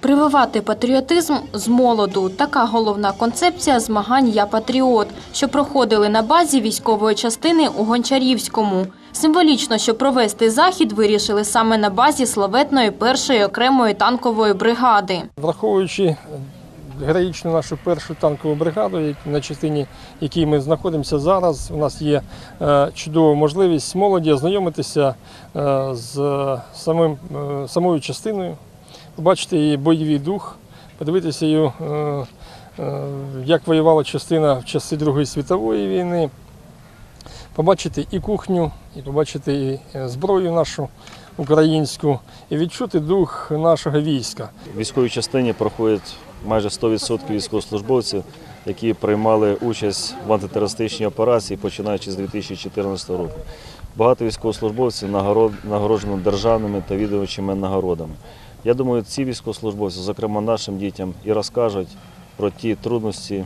Прививати патріотизм з молоду. Така головна концепція змагань Я патріот, що проходили на базі військової частини у Гончарівському. Символічно, що провести захід вирішили саме на базі славетної першої окремої танкової бригади. Враховуючи героїчну нашу першу танкову бригаду, на частині якій ми знаходимося зараз, у нас є е, чудова можливість молоді ознайомитися е, з самим, е, самою частиною, побачити її бойовий дух, подивитися її, е, е, як воювала частина в часи Другої світової війни, побачити і кухню, і побачити і е, зброю нашу українську, і відчути дух нашого війська. В військовій частині проходять майже 100% військовослужбовців, які приймали участь в антитерористичній операції, починаючи з 2014 року. Багато військовослужбовців нагород- нагороджено державними та відомчими нагородами. Я думаю, ці військовослужбовці, зокрема нашим дітям, і розкажуть про ті трудності,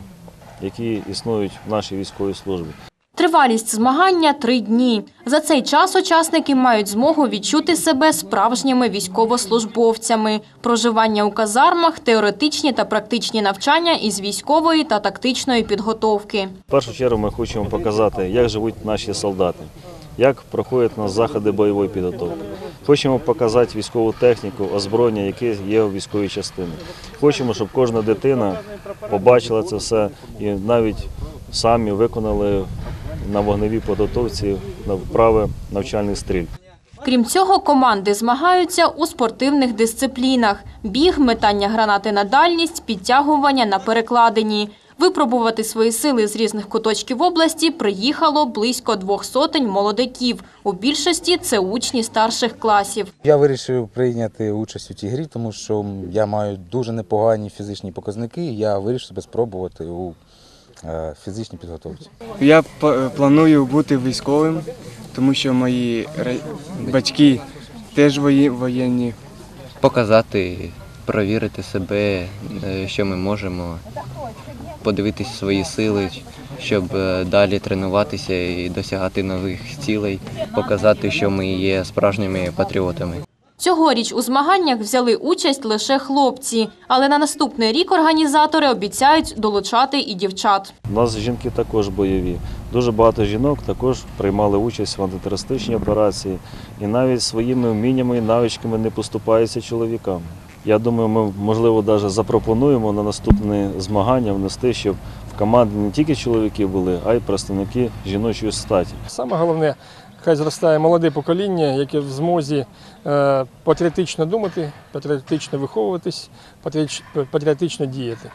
які існують в нашій військовій службі. Тривалість змагання – три дні. За цей час учасники мають змогу відчути себе справжніми військовослужбовцями. Проживання у казармах, теоретичні та практичні навчання із військової та тактичної підготовки. В першу чергу ми хочемо показати, як живуть наші солдати, як проходять у нас заходи бойової підготовки. Хочемо показати військову техніку, озброєння, яке є у військовій частині. Хочемо, щоб кожна дитина побачила це все і навіть самі виконали на вогневій підготовці вправи навчальних стрільб. Крім цього, команди змагаються у спортивних дисциплінах – біг, метання гранати на дальність, підтягування на перекладині. Випробувати свої сили з різних куточків області приїхало близько двох сотень молодиків. У більшості це учні старших класів. Я вирішив прийняти участь у цій грі, тому що я маю дуже непогані фізичні показники. і Я вирішив себе спробувати у е, фізичній підготовці. Я планую бути військовим, тому що мої батьки теж воєнні. показати, провірити себе, е, що ми можемо, подивитись свої сили, щоб е, далі тренуватися і досягати нових цілей, показати, що ми є справжніми патріотами. Цьогоріч у змаганнях взяли участь лише хлопці, але на наступний рік організатори обіцяють долучати і дівчат. У нас жінки також бойові. Дуже багато жінок також приймали участь в антитерористичній операції і навіть своїми вміннями і навичками не поступаються чоловікам. Я думаю, ми можливо навіть запропонуємо на наступне змагання внести, щоб в команді не тільки чоловіки були, а й представники жіночої статі. Саме головне, хай зростає молоде покоління, яке в змозі е, патріотично думати, патріотично виховуватись, патріотично діяти.